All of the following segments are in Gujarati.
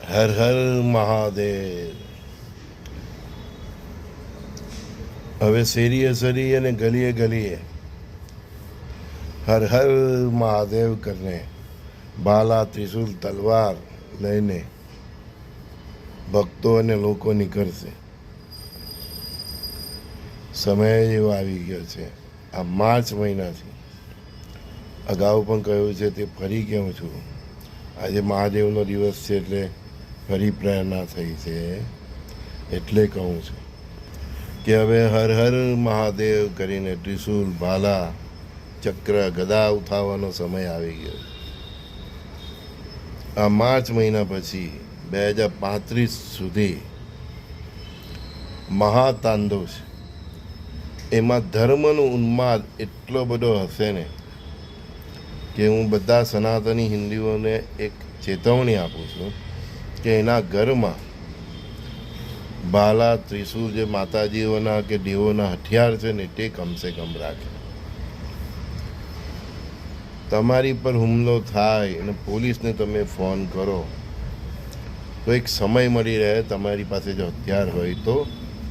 હર હર મહાદેવ. હવે શેરીએ શેરીએ અને ગલીએ ગલીએ હર હર મહાદેવ કરને બાલા ત્રિશુલ તલવાર લઈને ભક્તો અને લોકો નીકળશે. સમય એવો આવી ગયો છે. આ માર્ચ મહિનાથી. અગાઉ પણ કહ્યું છે તે ફરી કહું છું. આજે મહાદેવનો દિવસ છે એટલે ફરી પ્રેરણા થઈ છે, એટલે કહું છું કે હવે હર હર મહાદેવ કરીને ત્રિશુલ ભાલા ચક્ર, ગદા ઉઠાવવાનો સમય આવી ગયો. આ માર્ચ મહિના પછી બે હજાર પાંત્રીસ સુધી મહાતાંડવ છે. એમાં ધર્મનો ઉન્માદ એટલો બધો હશે ને કે હું બધા સનાતની હિન્દુઓને એક ચેતવણી આપું છું કે એના ઘરમાં બાલા ત્રિશુલ જે માતાજીઓના કે દેવોના હથિયાર છે ને તે કમસે કમ રાખે. તમારી પર હુમલો થાય અને પોલીસને તમે ફોન કરો, તો એક સમય મળી રહે તમારી પાસે જો હથિયાર હોય તો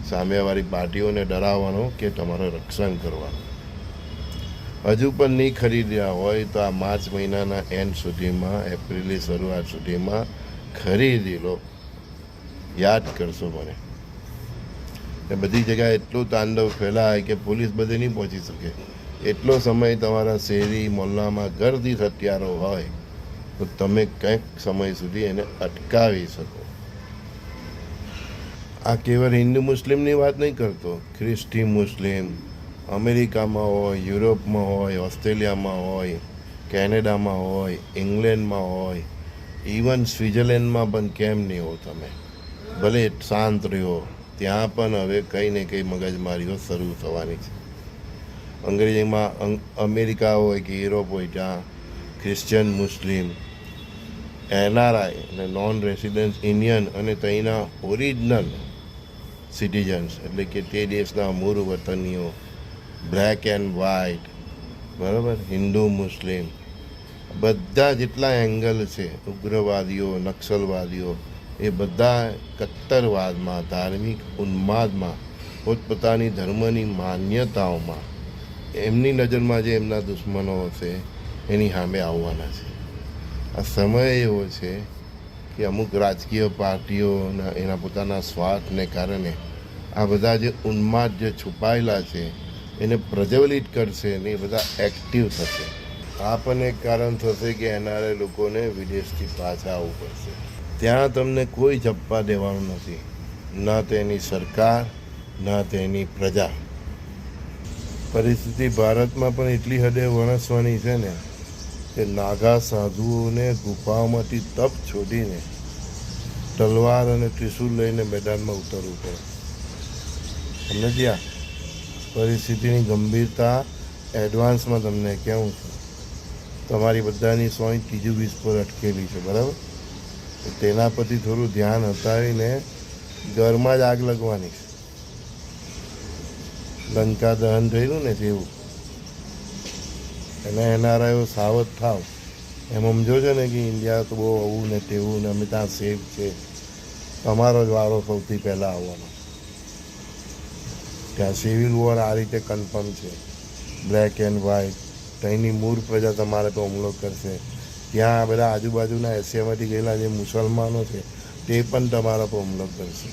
સામેવાળી પાર્ટીઓને ડરાવવાનો કે તમારું રક્ષણ કરવાનું. હજુ પણ નહીં ખરીદ્યા હોય તો આ માર્ચ મહિનાના એન્ડ સુધીમાં, એપ્રિલની શરૂઆત સુધીમાં ખરીદી લો. યાદ કરશો મને. એ બધી જગ્યાએ એટલું તાંડવ ફેલાય કે પોલીસ બધે નહીં પહોંચી શકે. એટલો સમય તમારા શેરી, મોલ્લામાં ગર્દી હત્યારો હોય, તો તમે કંઈક સમય સુધી એને અટકાવી શકો. આ કેવળ હિન્દુ મુસ્લિમની વાત નહીં કરતો. ખ્રિસ્તી મુસ્લિમ, અમેરિકામાં હોય, યુરોપમાં હોય, ઓસ્ટ્રેલિયામાં હોય, કેનેડામાં હોય, ઇંગ્લેન્ડમાં હોય ઇવન સ્વિટ્ઝરલેન્ડમાં પણ કેમ નહીં હો તમે? ભલે શાંત રહ્યો, ત્યાં પણ હવે કંઈ ને કંઈ મગજમારીઓ શરૂ થવાની છે. અંગ્રેજીમાં અમેરિકા હોય કે યુરોપ હોય, ત્યાં ક્રિશ્ચિયન મુસ્લિમ એનઆરઆઈ અને નોન રેસિડેન્સ ઇન્ડિયન અને ત્યાંના ઓરિજિનલ સિટીઝન્સ એટલે કે તે દેશના મૂળ વતનીઓ બ્લેક એન્ડ વ્હાઇટ બરાબર? હિન્દુ, મુસ્લિમ બધા જેટલા એંગલ છે, ઉગ્રવાદીઓ, નક્સલવાદીઓ, એ બધા કટ્ટરવાદમાં, ધાર્મિક ઉન્માદમાં, પોતપોતાની ધર્મની માન્યતાઓમાં, એમની નજરમાં જે એમના દુશ્મનો હશે એની સામે આવવાના છે. આ સમય એવો છે કે અમુક રાજકીય પાર્ટીઓના એના પોતાના સ્વાર્થને કારણે આ બધા જે ઉન્માદ જે છુપાયેલા છે, એને પ્રજ્વલિત કરશે ને એ બધા એક્ટિવ થશે. આ પણ એક કારણ થશે કે એનઆરઆઈ લોકોને વિદેશથી પાછા આવવું પડશે. ત્યાં તમને કોઈ જપ્પા દેવાનું નથી. ન તેની સરકાર, ન તેની પ્રજા. પરિસ્થિતિ ભારતમાં પણ એટલી હદે વણસવાની છે ને કે નાગા સાધુઓને ગુફાઓમાંથી તપ છોડીને તલવાર અને ત્રિશુલ લઈને મેદાનમાં ઉતરવું પડે. સમજ્યા? પરિસ્થિતિની ગંભીરતા એડવાન્સમાં તમને કહેવું છું. તમારી બધાની સોય ત્રીજું વીસ પર અટકેલી છે, બરાબર? તેના પરથી થોડું ધ્યાન હટાવીને ઘરમાં જ આગ લગવાની છે. લંકા દહન થયેલું ને તેવું. અને એનઆરઆઈઓ સાવધ થાવ. એમ સમજો છો ને કે ઇન્ડિયા તો બહુ આવું ને તેવું ને અમે ત્યાં સેફ છે. તમારો જ વારો સૌથી પહેલાં આવવાનો. ત્યાં સિવિલ વોર આ રીતે કન્ફર્મ છે. Black and white. ત્યાંની મૂળ પ્રજા તમારે પર હુમલો કરશે. ત્યાં બધા આજુબાજુના એશિયામાંથી ગયેલા જે મુસલમાનો છે, તે પણ તમારા પર હુમલો કરશે.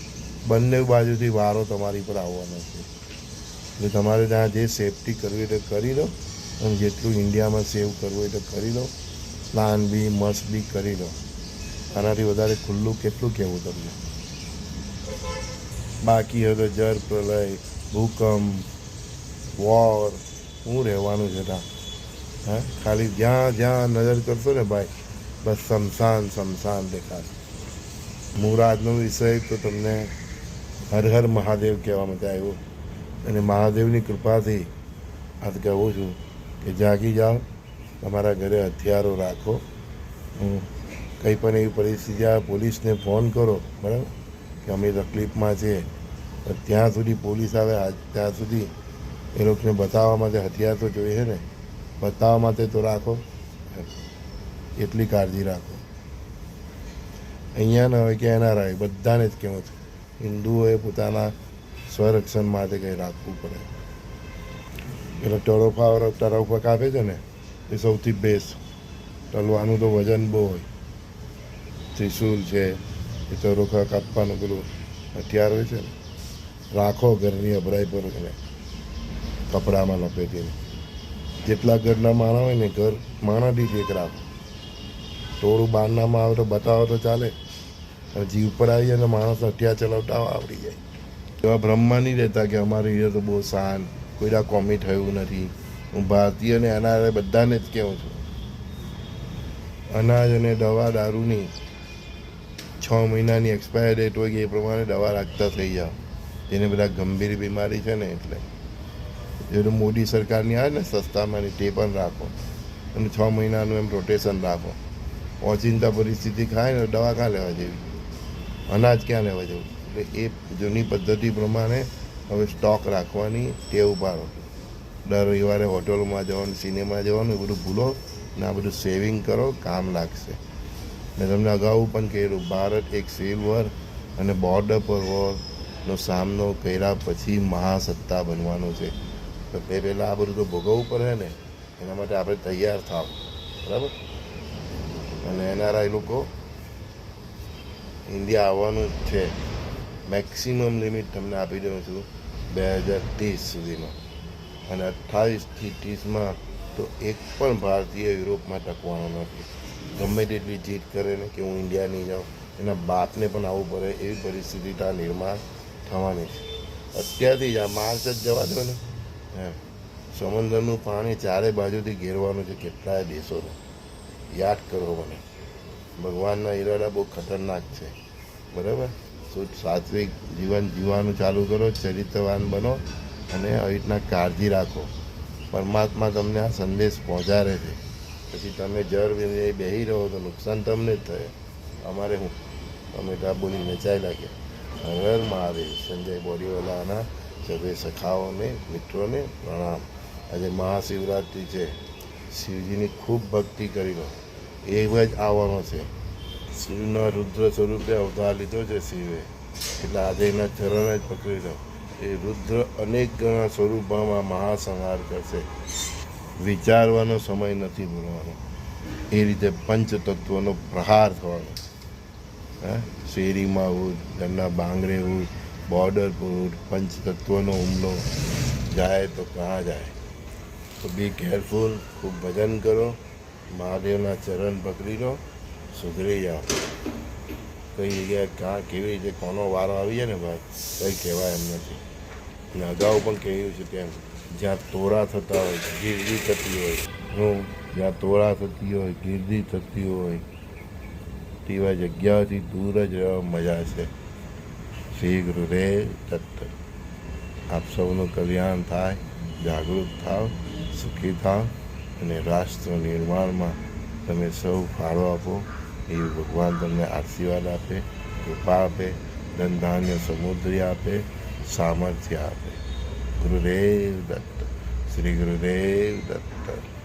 બંને બાજુથી વારો તમારી પર આવવાનો છે. એટલે તમારે ત્યાં જે સેફટી કરવી હોય તે કરી લો, અને જેટલું ઇન્ડિયામાં સેવ કરવું હોય તો કરી લો. પ્લાન બી મસ્ત બી કરી લો. આનાથી વધારે ખુલ્લું કેટલું કહેવું તમને? બાકી હવે જળ પ્રલય, ભૂકંપ વોર શું રહેવાનું છે ત્યાં. હા? ખાલી જ્યાં જ્યાં નજર કરશો ને ભાઈ, બસ શમશાન શમશાન દેખાશે. મુરાદનો વિષય તો તમને હર હર મહાદેવ કહેવા માટે આવ્યો. અને મહાદેવની કૃપાથી આ કહું છું કે જાગી જાઓ, તમારા ઘરે હથિયારો રાખો. કંઈ પણ એવી પરિસ્થિતિ આવે, પોલીસને ફોન કરો, બરાબર? કે અમે તકલીફમાં છીએ. ત્યાં સુધી પોલીસ આવે ત્યાં સુધી એ લોકોને બતાવવા માટે હથિયાર તો જોઈએ ને. બતાવવા માટે તો રાખો. એટલી કાળજી રાખો. અહીંયા ના હોય કે એનઆરઆઈ બધાને જ કહેવું છે. હિન્દુઓએ પોતાના સ્વરક્ષણ માટે કંઈ રાખવું પડે. એટલે ટરોફા ટરોફા કાપે છે ને, એ સૌથી બેસ્ટ તલવાનું તો વજન બહુ હોય. ત્રિશુલ છે, એ ટરોફા કાપવાનું પેલું હથિયાર હોય છે ને, રાખો, ઘરની અભરાઈ પર કપડામાં લપેટીને. જેટલા ઘરના માણા હોય ને ઘર માણા દીઠ એક રાખો. થોડું બારનામાં આવે તો બતાવો તો ચાલે. અને જીવ પર આવી જાય માણસ હથિયાર ચલાવતા આવડી જાય. એવા બ્રહ્મા નહીં રહેતા કે અમારી અહીંયા તો બહુ શાંત કોઈના કોમી થયું નથી. હું ભારતીયને અનાજ બધાને જ કહું છું. અનાજ અને દવા દારૂની છ મહિનાની એક્સપાયર ડેટ હોય કે એ પ્રમાણે દવા રાખતા થઈ જાઓ. જેને બધા ગંભીર બીમારી છે ને એટલે. જેનું મોદી સરકારની આવે ને સસ્તામાંની તે પણ રાખો. અને છ મહિનાનું એમ રોટેશન રાખો. ઓચિંતા પરિસ્થિતિ ખાય ને દવા ક્યાં લેવા જેવી? અનાજ ક્યાં લેવા જેવું? એટલે એ જૂની પદ્ધતિ પ્રમાણે હવે સ્ટોક રાખવાની, ટેવ પાડો. દર રવિવારે હોટલોમાં જવાનું સિનેમા જવાનું, એ બધું ભૂલો ને આ બધું સેવિંગ કરો, કામ લાગશે. મેં તમને અગાઉ પણ કહેલું ભારત એક સિલ્વર અને બોર્ડર પર વોરનો સામનો કર્યા પછી મહાસત્તા બનવાનો છે. તો તે પહેલાં આ બધું તો ભોગવવું પડે ને, એના માટે આપણે તૈયાર થાવ. બરાબર? અને એનઆરઆઈ લોકો ઇન્ડિયા આવવાનું જ છે. મેક્સિમમ લિમિટ તમને આપી દઉં છું, બે હજાર ત્રીસ સુધીમાં. અને અઠ્ઠાવીસથી ત્રીસમાં તો એક પણ ભારતીય યુરોપમાં ટકવાનો નથી. ગમે તેટલી જીત કરે ને કે હું ઇન્ડિયા નહીં જાઉં, એના બાપને પણ આવવું પડે એવી પરિસ્થિતિ ત્યાં નિર્માણ થવાની છે. અત્યારથી જ આ માર્ચ જ જવા દો ને. એમ. સમુદ્રનું પાણી ચારે બાજુથી ઘેરવાનું છે કેટલાય દેશોને. યાદ કરો મને. ભગવાનના ઈરાદા બહુ ખતરનાક છે. બરાબર? શું સાત્વિક જીવન જીવવાનું ચાલુ કરો, ચરિત્રવાન બનો અને આવી રીતના કાળજી રાખો. પરમાત્મા તમને આ સંદેશ પહોંચાડે છે. પછી તમે જર બેહી રહો તો નુકસાન તમને જ થાય અમારે હું? અમે ટાબુની વેચાઈ લાગ્યા હર મહાદેવ સંજય બોરીવાલાના સભે સખાઓને, મિત્રોને પ્રણામ. આજે મહાશિવરાત્રિ છે. શિવજીની ખૂબ ભક્તિ કરી એવ જ આવવાનો છે. શિવના રુદ્ર સ્વરૂપે અવતાર લીધો છે શિવે. એટલે આજે એના ચરણ જ પકડી લો એ રુદ્ર અનેક ગણા સ્વરૂપમાં મહાસંહાર કરશે. વિચારવાનો સમય નથી મળવાનો એ રીતે પંચતત્વનો પ્રહાર થવાનો. હે? શેરીમાં ઉઠ ઘરના બાંગરે ઉઠ બોર્ડર પર ઉઠ પંચતત્વનો હુમલો. જાય તો ક્યાં જાય? તો બી કેરફુલ ખૂબ ભજન કરો, મહાદેવના ચરણ પકડી લો, સુધરી જાઓ. કઈ જગ્યાએ ક્યાં કેવી રીતે, કોનો વારો આવી જાય ને ભાઈ, કંઈ કહેવાય એમ નથી. અને અગાઉ પણ કહ્યું છે તેમ, જ્યાં તોરા થતા હોય, ગીરદી થતી હોય, હું જ્યાં તોરા થતી હોય, ગીરદી થતી હોય તેવા જગ્યાઓથી દૂર જ રહેવા મજા છે. શ્રી ગુરુદેવ દત્ત. આપ સૌનું કલ્યાણ થાય, જાગૃત થાવ, સુખી થાવ અને રાષ્ટ્ર નિર્માણમાં તમે સૌ ફાળો આપો. એવી ભગવાન તમને આશીર્વાદ આપે, કૃપા આપે ધન ધાન્ય સમુદ્રી આપે, સામર્થ્ય આપે. ગુરુદેવ દત્ત. શ્રી ગુરુદેવ દત્ત.